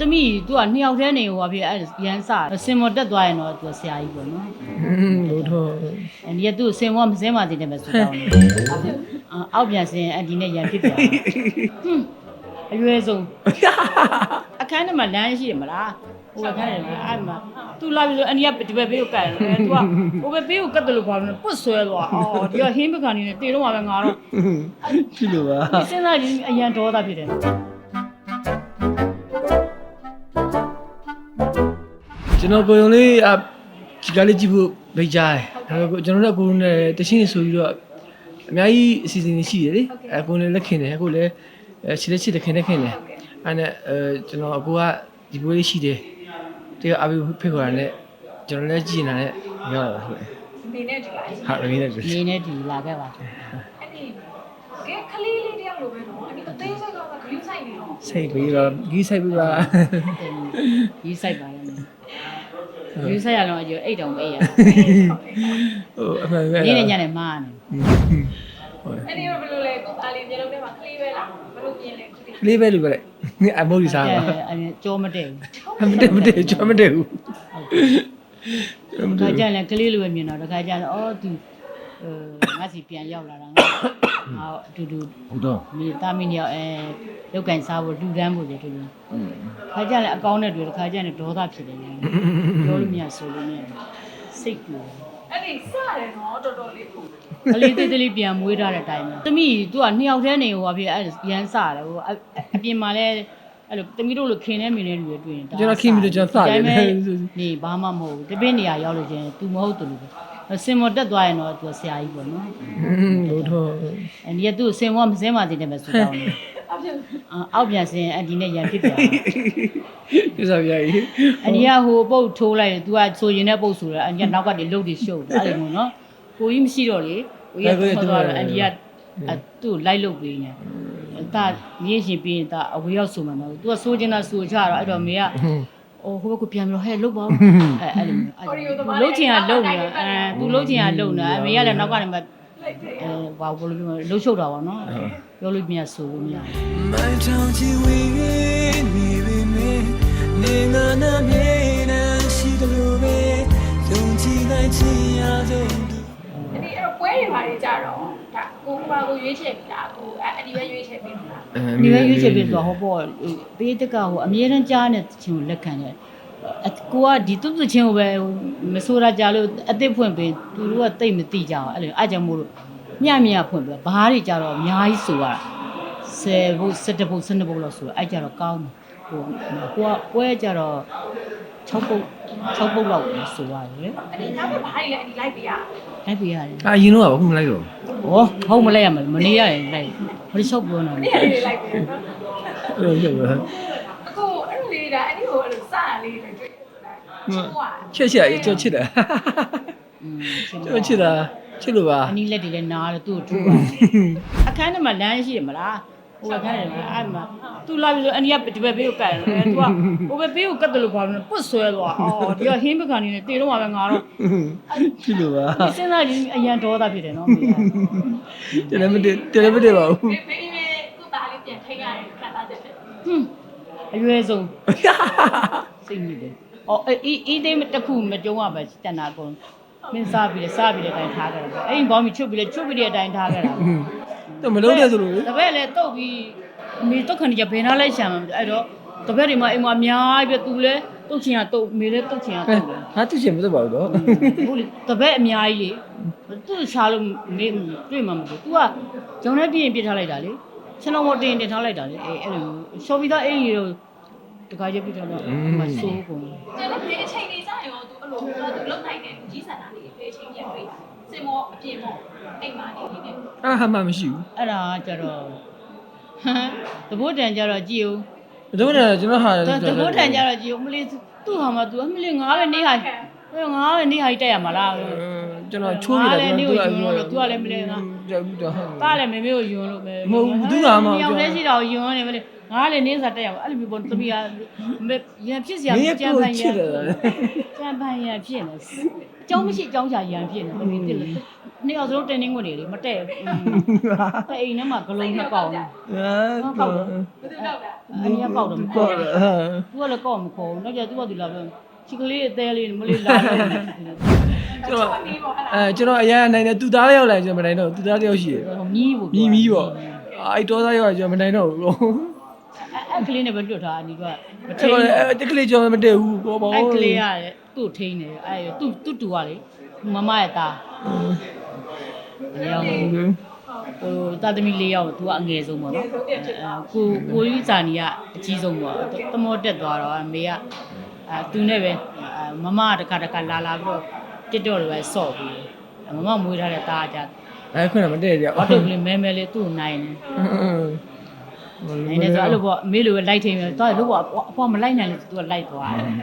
သမီး तू ကနှစ်ယောက်တည်းနေဟိုပါဖြစ်အဲ့ရန်စစင်မော်တက်သွားရင်တော့ तू ဆရာကြီးပေါ့နော် อืมလို့တော့ အဲ့ဒီက तू စင်မော်မစင်ပါသေးတယ်ပဲဆိုတော့အာအောက်ပြန်စင်အဲ့ဒီနဲ့ရန်ဖြစ်ပြန်ဟွန်းအရွယ်ဆုံးအခန်းထဲမှာလမ်းရှိတယ်မလားဟိုအခန်းထဲမှာအဲ့မှာ तू လာပြီဆိုအန်ဒီကဒီဘက်ဘေးကိုကတ်တယ် तू ကဟိုဘက်ဘေးကိုကတ်တယ်လို့ပြောတယ်ပုတ်ဆွဲသွားအော်ဒီကဟင်းပကန်နေနေတေတော့မှာပဲငါတော့ ဖြစ်လို့ပါ ဒီစဉ်းစားကြည့်အရန်ဒေါသဖြစ်တယ် ကျွန်တော်ကိုယုံလေးအဒီကလေးကြည့်ဖို့ဖိတ်ကြားတယ်အဲဒါကျွန်တော်တို့ကကိုရုံးနဲ့တချင်းဆိုပြီးတော့အများကြီးအစီအစဉ်တွေရှိတယ်လေအဲကိုလည်းလက်ခင်တယ်ကိုလည်းအဲချစ်လက်ချစ်လက်ခင်လက်ခင်တယ်အဲနဲ့အဲကျွန်တော်အကိုကဒီပွဲလေးရှိတယ်တကယ်အဘိဖိတ်ခေါ်တာနဲ့ကျွန်တော်လည်းကြည့်နေတာနဲ့ရောက်လာတာဟုတ်နေနဲ့ဒီလိုက်ဟာရင်းနေတယ်နေနဲ့ဒီလာခဲ့ပါအဲ့ဒီကဲခလေးလေးတယောက်လိုပဲနော်အဲ့ဒီအသေးစိတ်တော့ဂလူးဆိုင်နေတော့စိတ်ပြီးတော့ကြီးဆိုင်ပြီးပါရေးဆိုင်ပါ ရဲ့ရေးဆိုင်ရတော့အကျအိတ်တောင်အိတ်ရဟိုအမှန်ပဲနေနဲ့ညနေမားနေဟုတ်အဲ့ဒီတော့ဘယ်လိုလဲကိုသားလေးမျိုးလုံးထဲမှာခလေးပဲလားဘယ်လိုပြင်လဲခလေးကလေးပဲလို့ပဲလိုက်အမိုးကြီးစားပါအဲ့ကြောမတဲ့ဘူးမတည့်မတည့်ချမတည့်ဘူးမခါတည့်ကြလည်းကလေးလိုပဲမြင်တော့တခါကြတော့အော်သူအဲငါစီပြန်ရောက်လာတာငါ အာအတူတူဟုတ်တော့မိသားမိနှစ်ယောက်အဲလောက်ကင်စားဖို့လူတန်းဖို့လေတူတူခါကြလည်းအကောင်းနဲ့တွေ့တခါကြလည်းဒေါသဖြစ်တယ်ပြောလို့မရဆိုလို့မရစိတ်ကူအဲ့ဒီစတယ်နော်တော်တော်လေးကိုကလေးသေးသေးလေးပြန်မွေးထားတဲ့အတိုင်းပဲသမီး तू ကနှစ်ယောက်တည်းနေဟိုပါဖြစ်အဲ့ရန်စတယ်ဟိုအအပြင်မှာလဲအဲ့လိုသမီးတို့လိုခင်နေမြင်နေလူတွေတွေ့ရင်ဒါကျွန်တော်ခင်ပြီးတော့ကျွန်တော်စတယ်ဒီတိုင်းပဲနေဘာမှမဟုတ်ဘူးတပင်းနေရာရောက်လို့ချင်း तू မဟုတ်တူလို့ပဲ စင်မော်တက်သွားရင်တော့သူဆရာကြီးပေါ့နော်ဘုထောအဲ့ဒီကသူ့စင်မော်မစင်းပါသေးတယ်ပဲဆိုတော့အောက်ပြန်စင်အဒီနဲ့ရံဖြစ်သွားပြစားပြရည်အဒီကဟိုပုတ်ထိုးလိုက်ရင် तू ကဆိုရင်တဲ့ပုတ်ဆိုတော့အဒီကနောက်ကနေလှုပ်နေရှုပ်တယ်အဲ့လိုမျိုးနော်ကိုကြီးမရှိတော့လေကိုကြီးကထွက်သွားတော့အဒီကသူ့လိုက်လှုပ်ပေးနေအတမြင့်ရှင်ပြီးရင်တအဝေးရောက်ဆိုမှမဟုတ် तू ကဆိုးချင်တာဆိုချတော့အဲ့တော့မေက အော်ဟိုဘက်ကပြန်ပြီးတော့ဟဲ့လုတ်ပါဦးအဲအဲ့လိုမျိုးလုတ်ချင်ကလုတ်နေအဲသူလုတ်ချင်ကလုတ်နေအမေကလည်းနောက်ကနေမှအဲဘာဘလို့ပြောလုတ်ချုပ်တာပါနော်ပြောလို့မရဆိုလို့မရမိုင်ထောင်ချီဝေးနေပြီမင်းနေငါနာမြေ တော့ပွဲတွေပါတွေကြတော့ဒါကိုကကိုရွေးချယ်ပြီလားကိုအဲ့အဲ့ဒီပဲရွေးချယ်ပြီလားဒီပဲရွေးချယ်ပြီးဆိုဟောပေါ့ပေးတက်ကဟိုအမြဲတမ်းကြားတဲ့ချင်းကိုလက်ခံတယ်အကိုကဒီတုတ်တချင်းကိုပဲမဆိုးရကြလို့အသစ်ဖွင့်ပေးသူတို့ကတိတ်မသိကြအောင်အဲ့လိုအားကြောင့်မို့လို့ညံ့ညံ့ဖွင့်ပေးဘားတွေကြတော့အများကြီးဆိုရ10ဘုတ်17ဘုတ်12ဘုတ်လောက်ဆိုအဲ့ကြတော့ကောင်းတယ်ဟိုကိုကပွဲကြတော့ 6ဘုတ်6ဘုတ်လောက်ဆိုရတယ်အဲ့ဒီနောက်ထပ်ဘာတွေလဲအဲ့ဒီလိုက်ပြရလိုက်ပြရတယ်အာရင်တော့ဘာမှမလိုက်တော့။ဩဟုတ်မလဲရမယ်မနေရရင်လိုက်။ဘယ်လျှောက်ပြောနေအဲ့ဒီလဲအဲ့ဒီလိုက်ပြနော်အဲ့လိုရုပ်ပဲအခုအဲ့လိုလေးဒါအဲ့ဒီကိုအဲ့လိုစရလေးတွေတွေ့တယ်ဟုတ်ချက်ချက်ကြောချစ်တာ။อืมကြောချစ်တာချစ်လို့ပါအနီးလက်တွေလည်းနားတယ်သူ့ကိုထူပါ။အခန်းထဲမှာလမ်းရှိတယ်မလား။ ဟိုအခန်းထဲမှာအဲ့မှာသူလာပြီဆိုအနီးကဒီဘက်ဘေးကိုကတ်တယ်။သူကဟိုဘက်ဘေးကိုကတ်တယ်လို့ပြောတယ်ပုတ်ဆွဲသွား။အော်ဒီကဟင်းပကန်နေနေတေတော့မှာပဲငါတော့ချစ်လို့ပါဒီစဉ်းစားကြည့်အရန်ဒေါသဖြစ်တယ်နော်မိ။တယ်လည်းမတည့်တယ်လည်းမတည့်ပါဘူးဘေးဘေးလေးကိုသားလေးပြန်ထိန်းရတယ်ခံစားချက်ဖြစ်ဟွန်းအရွယ်ဆုံးစိတ်ညစ်တယ်။အော်အေးအေးသေးတစ်ခုမကြုံရပဲတန်တာအကုန်မင်းစားပြီးလေစားပြီးတဲ့အတိုင်းထားခဲ့တာ။အဲ့ဒီဘောင်းမီချွတ်ပြီးလေချွတ်ပြီးတဲ့အတိုင်းထားခဲ့တာ။တော့ မလုံးတဲ့ဆိုလို့တပည့်လည်းတုတ်ပြီးအမေတုတ်ခဏကြဘယ်နာလိုက်ရှာမှာမသိအဲ့တော့တပည့်တွေမှာအိမ်မှာအများကြီးပဲသူလည်းတုတ်ချင်ရတုတ်အမေလည်းတုတ်ချင်ရတုတ်တယ်ဟာသူရှင်မတော့ပါဘူးတော့ဟုတ်လေတပည့်အများကြီးလေသူ့ရှာလို့မေးတွေ့မှာမဟုတ်ဘူး तू ကဂျုံနဲ့ပြင်းပြစ်ထားလိုက်တာလေကျွန်တော်မတင်တင်ထားလိုက်တာလေအဲအဲ့လိုရှော်ပြီးသားအိမ်ကြီးတော့တခါကျပြစ်ထားတော့မဆိုးကုန်ကျန်တဲ့ဘေးအချိန်လေးကြာရောသူအဲ့လိုသူလုံနိုင်တယ်ကြီးစံတာလေးဘေးအချိန်ပြန်တွေ့ စင်မောအပြင်မောအိမ်မှာနေနေတယ်အာဟာမှမရှိဘူးအဲ့ဒါကြတော့ဟမ်တဘိုးတန်ကြတော့ကြည်ဦးတို့ကကျွန်တော်ဟာတတဘိုးတန်ကြတော့ကြည်ဦးမလေးသူ့ဟာမှာ तू အမလေးငါပဲနေဟာဟဲ့ငါပဲနေဟာတက်ရမှာလားကျွန်တော်ချိုးပြတယ်ငါလည်းနေကိုယူလို့သူကလည်းမလဲငါကြောက်ဘူးတော့တားလည်းမေမေကိုယွန်းလို့ပဲမဟုတ်ဘူးသူကမှယောက်တည်းရှိတာကိုယွန်းနေမလဲ ငါလည်းနင်းစားတက်ရအောင်အဲ့လိုမျိုးပေါ့သမီးကရံဖြစ်စရာကြံပန်ရံကြံပန်ရံဖြစ်နေအကြောင်းမရှိအကြောင်းချာရံဖြစ်နေသမီးတက်လို့နှစ်ယောက်စလုံးတင်းတင်းဝင်နေလေမတက်ဘူးအိမ်ထဲမှာဂလုံးနဲ့ပေါက်နေဟုတ်ကောက်တယ်အမေကပေါက်တယ်မပေါက်ဘူးသူကလည်းကောက်မခေါ်ဘူးနောက်ကျသူကသူလာပြောချီကလေးအသေးလေးမလေးလာတော့ကျွန်တော်အဲကျွန်တော်အရင်နိုင်တယ်သူသားရောက်လာကျွန်တော်မနိုင်တော့သူသားတယောက်ရှိတယ်မြီးပေါ့မြီးမြီးပေါ့အဲ့တော်သားရောက်လာကျွန်တော်မနိုင်တော့ဘူး အဲ့ကလေးနဲ့ပဲလွတ်ထားအနီကမအဲ့ထိန်တော့အဲ့တက်ကလေးကျွန်တော်မတည့်ဘူးကောပေါ့အဲ့ကလေးကသူ့ထိန်တယ်အဲ့သူ့သူ့တူကလေမမရဲ့သားရောဟိုတာသမီလေးယောက်သူကအငယ်ဆုံးပေါ့နော်အဲကိုကိုကြီးစာနီကအကြီးဆုံးပေါ့တမောတက်သွားတော့အမေကအဲသူနဲ့ပဲမမတခါတခါလာလာပြီးတော့တစ်တော့လည်းပဲဆော့ပြီးမမမွေးထားတဲ့သားကအဲ့ခွန်းမတည့်ကြဘာတော့ကလေးမဲမဲလေးသူ့နိုင်နေ နိုင်နေဆိုအဲ့လိုပေါ့အမေလိုပဲလိုက်ထိန်မယ်တော့လို့ပေါ့အဖွားမလိုက်နိုင်လို့သူကလိုက်သွားတယ်